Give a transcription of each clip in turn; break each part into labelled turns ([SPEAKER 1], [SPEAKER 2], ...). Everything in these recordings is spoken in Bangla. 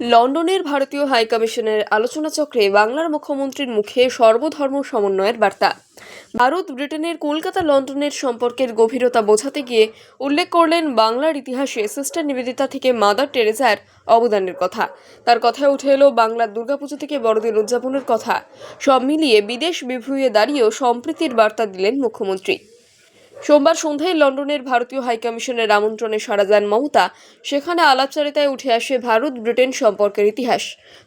[SPEAKER 1] লন্ডনের ভারতীয় হাইকমিশনের আলোচনা চক্রে বাংলার মুখ্যমন্ত্রীর মুখে সর্বধর্ম সমন্বয়ের বার্তা। ভারত, ব্রিটেনের কলকাতা, লন্ডনের সম্পর্কের গভীরতা বোঝাতে গিয়ে উল্লেখ করলেন বাংলার ইতিহাসে সিস্টার নিবেদিতা থেকে মাদার টেরেজার অবদানের কথা। তার কথায় উঠে এলো বাংলার দুর্গাপুজো থেকে বড়দিন উদযাপনের কথা। সব মিলিয়ে বিদেশ বিভুঁয়ে দাঁড়িয়েও সম্প্রীতির বার্তা দিলেন মুখ্যমন্ত্রী। সোমবার সন্ধ্যায় লন্ডনের ভারতীয় হাইকমিশনের আমন্ত্রণে সারা যান মমতা সেখানে আলাপচারিতায় উঠে আসে ভারত ব্রিটেন সম্পর্কের ইতিহাস।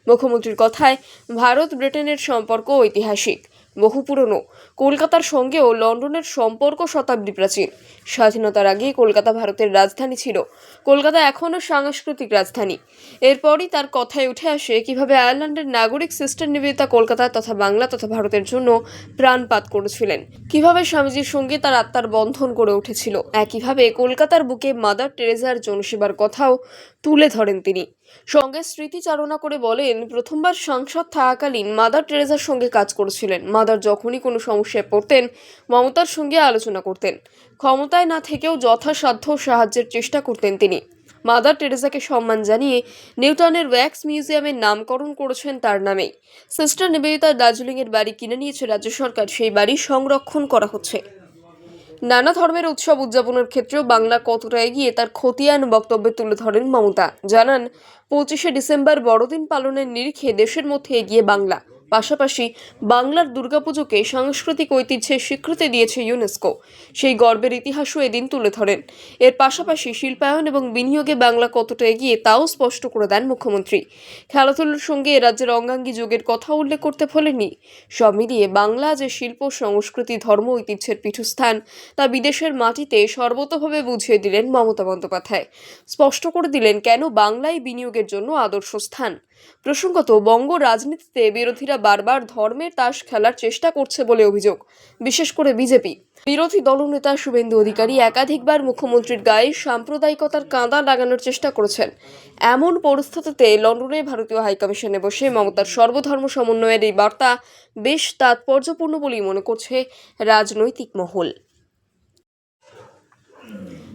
[SPEAKER 1] মুখ্যমন্ত্রীর কথায়, ভারত ব্রিটেনের সম্পর্ক ঐতিহাসিক। বহু পুরনো। কলকাতার সঙ্গেও লন্ডনের সম্পর্ক শতাব্দী প্রাচীন। স্বাধীনতার আগে কলকাতা ভারতের রাজধানী ছিল। কলকাতা এখনও সাংস্কৃতিক রাজধানী। এরপরই তার কথায় উঠে আসে কীভাবে আয়ারল্যান্ডের নাগরিক সিস্টার নিবেদিতা কলকাতা তথা বাংলা তথা ভারতের জন্য প্রাণপাত করেছিলেন। কীভাবে স্বামীজির সঙ্গে তার আত্মার বন্ধন গড়ে উঠেছিল। একইভাবে কলকাতার বুকে মাদার টেরেজার জনসেবার কথাও তুলে ধরেন তিনি। সঙ্গে স্মৃতিচারণা করে বলেন, প্রথমবার সাংসদ থাকাকালীন মাদার টেরেজার সঙ্গে কাজ করেছিলেন। মাদার যখনই কোনো সমস্যায় পড়তেন, মমতার সঙ্গে আলোচনা করতেন। ক্ষমতায় না থেকেও যথাসাধ্য সাহায্যের চেষ্টা করতেন তিনি। মাদার টেরেজাকে সম্মান জানিয়ে নিউটনের ওয়্যাক্স মিউজিয়ামের নামকরণ করেছেন তার নামেই সিস্টার নিবেদিতা দার্জিলিংয়ের বাড়ি কিনে নিয়েছে রাজ্য সরকার। সেই বাড়ি সংরক্ষণ করা হচ্ছে। নানা ধর্মের উৎসব উদযাপনের ক্ষেত্রেও বাংলা কতটা এগিয়ে তার খতিয়ান বক্তব্যে তুলে ধরেন মমতা। জানান, পঁচিশে ডিসেম্বর বড়দিন পালনের নিরিখে দেশের মধ্যে এগিয়ে বাংলা। পাশাপাশি বাংলার দুর্গাপুজোকে সাংস্কৃতিক ঐতিহ্যের স্বীকৃতি দিয়েছে ইউনেস্কো। সেই গর্বের ইতিহাসও এদিন তুলে ধরেন। এর পাশাপাশি শিল্পায়ন এবং বিনিয়োগে বাংলা কতটা এগিয়ে তাও স্পষ্ট করে দেন মুখ্যমন্ত্রী। খেলাধুলোর সঙ্গে রাজ্যের অঙ্গাঙ্গী যুগের কথা উল্লেখ করতে ভোলেননি। সব মিলিয়ে বাংলা যে শিল্প, সংস্কৃতি, ধর্ম, ঐতিহ্যের পীঠস্থান, তা বিদেশের মাটিতে সর্বতভাবে বুঝিয়ে দিলেন মমতা বন্দ্যোপাধ্যায়। স্পষ্ট করে দিলেন কেন বাংলায় বিনিয়োগের জন্য আদর্শ স্থান। প্রসঙ্গত বঙ্গ রাজনীতিতে বিরোধীরা বারবার ধর্মের তাস খেলার চেষ্টা করছে বলে অভিযোগ। বিশেষ করে বিজেপি। বিরোধী দলনেতা শুভেন্দু অধিকারী একাধিকবার মুখ্যমন্ত্রীর গায়ে সাম্প্রদায়িকতার কাঁদা লাগানোর চেষ্টা করেছেন। এমন পরিস্থিতিতে লন্ডনে ভারতীয় হাইকমিশনে বসে মমতার সর্বধর্ম সমন্বয়ের এই বার্তা বেশ তাৎপর্যপূর্ণ বলেই মনে করছে রাজনৈতিক মহল।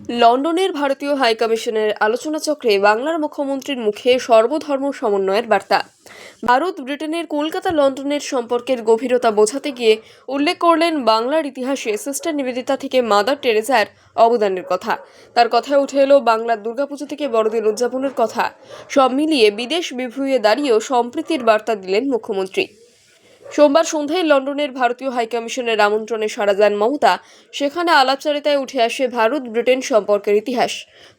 [SPEAKER 1] লন্ডনের ভারতীয় হাইকমিশনের আলোচনা চক্রে বাংলার মুখ্যমন্ত্রীর মুখে সর্বধর্ম সমন্বয়ের বার্তা। ভারত ব্রিটেনের কলকাতা লন্ডনের সম্পর্কের গভীরতা বোঝাতে গিয়ে উল্লেখ করলেন বাংলার ইতিহাসে সিস্টার নিবেদিতা থেকে মাদার টেরেজার অবদানের কথা। তার কথায় উঠে এলো বাংলার দুর্গাপুজো থেকে বড়দিন উদযাপনের কথা। সব মিলিয়ে বিদেশ বিভুঁয়ে দাঁড়িয়েও সম্প্রীতির বার্তা দিলেন মুখ্যমন্ত্রী। সোমবার সন্ধ্যায় লন্ডনের ভারতীয় হাইকমিশনের আমন্ত্রণে সারা যান মমতা সেখানে আলাপচারিতায় উঠে আসে ভারত ব্রিটেন সম্পর্কের ইতিহাস।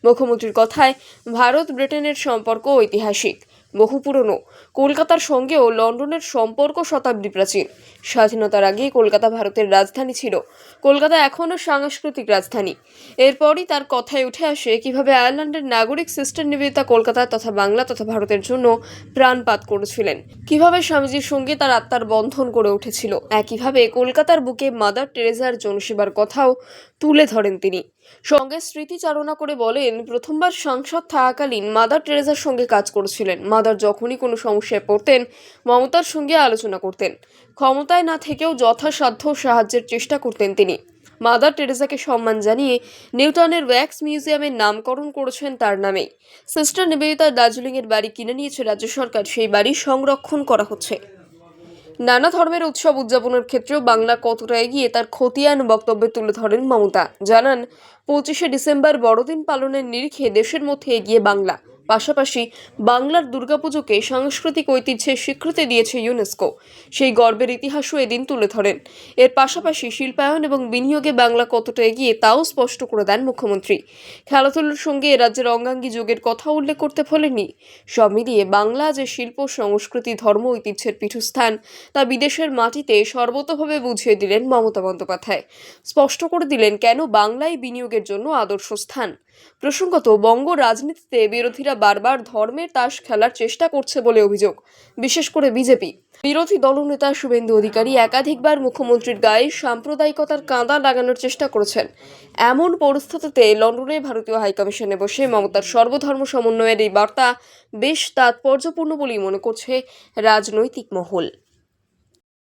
[SPEAKER 1] মুখ্যমন্ত্রীর কথায়, ভারত ব্রিটেনের সম্পর্ক ঐতিহাসিক। বহু পুরনো। কলকাতার সঙ্গেও লন্ডনের সম্পর্ক শতাব্দী প্রাচীন। স্বাধীনতার আগে কলকাতা ভারতের রাজধানী ছিল। কলকাতা এখনও সাংস্কৃতিক রাজধানী। এরপরই তার কথায় উঠে আসে কীভাবে আয়ারল্যান্ডের নাগরিক সিস্টার নিবেদিতা কলকাতা তথা বাংলা তথা ভারতের জন্য প্রাণপাত করেছিলেন। কীভাবে স্বামীজির সঙ্গে তার আত্মার বন্ধন করে উঠেছিল। একইভাবে কলকাতার বুকে মাদার টেরেজার জনসেবার কথাও তুলে ধরেন তিনি। সঙ্গে স্মৃতিচারণা করে বলেন, প্রথমবার সাংসদ থাকাকালীন মাদার টেরেজার সঙ্গে কাজ করেছিলেন। মাদার যখনই কোনো সমস্যায় পড়তেন, মমতার সঙ্গে আলোচনা করতেন। ক্ষমতায় না থেকেও যথাসাধ্য সাহায্যের চেষ্টা করতেন তিনি। মাদার টেরেজাকে সম্মান জানিয়ে নিউটনের ওয়্যাক্স মিউজিয়ামের নামকরণ করেছেন তার নামেই সিস্টার নিবেদিতা দার্জিলিংয়ের বাড়ি কিনে নিয়েছে রাজ্য সরকার। সেই বাড়ি সংরক্ষণ করা হচ্ছে। নানা ধর্মের উৎসব উদযাপনের ক্ষেত্রেও বাংলা কতটা এগিয়ে তার খতিয়ান বক্তব্যে তুলে ধরেন মমতা। জানান, পঁচিশে ডিসেম্বর বড়দিন পালনের নিরিখে দেশের মধ্যে এগিয়ে বাংলা। পাশাপাশি বাংলার দুর্গাপুজোকে সাংস্কৃতিক ঐতিহ্যের স্বীকৃতি দিয়েছে ইউনেস্কো। সেই গর্বের ইতিহাসও এদিন তুলে ধরেন। এর পাশাপাশি শিল্পায়ন এবং বিনিয়োগে বাংলা কতটা এগিয়ে তাও স্পষ্ট করে দেন মুখ্যমন্ত্রী। খেলাধুলোর সঙ্গে রাজ্যের অঙ্গাঙ্গী যুগের কথা উল্লেখ করতে ভোলেননি সব মিলিয়ে বাংলা যে শিল্প, সংস্কৃতি, ধর্ম, ঐতিহ্যের পীঠস্থান, তা বিদেশের মাটিতে সর্বতভাবে বুঝিয়ে দিলেন মমতা বন্দ্যোপাধ্যায়। স্পষ্ট করে দিলেন কেন বাংলায় বিনিয়োগের জন্য আদর্শ স্থান। প্রসঙ্গত বঙ্গ রাজনীতিতে বিরোধীরা বারবার ধর্মের তাস খেলার চেষ্টা করছে বলে অভিযোগ। বিশেষ করে বিজেপি। বিরোধী দলনেতা শুভেন্দু অধিকারী একাধিকবার মুখ্যমন্ত্রীর গায়ে সাম্প্রদায়িকতার কাঁদা লাগানোর চেষ্টা করেছেন। এমন পরিস্থিতিতে লন্ডনে ভারতীয় হাইকমিশনে বসে মমতার সর্বধর্ম সমন্বয়ের এই বার্তা বেশ তাৎপর্যপূর্ণ বলেই মনে করছে রাজনৈতিক মহল।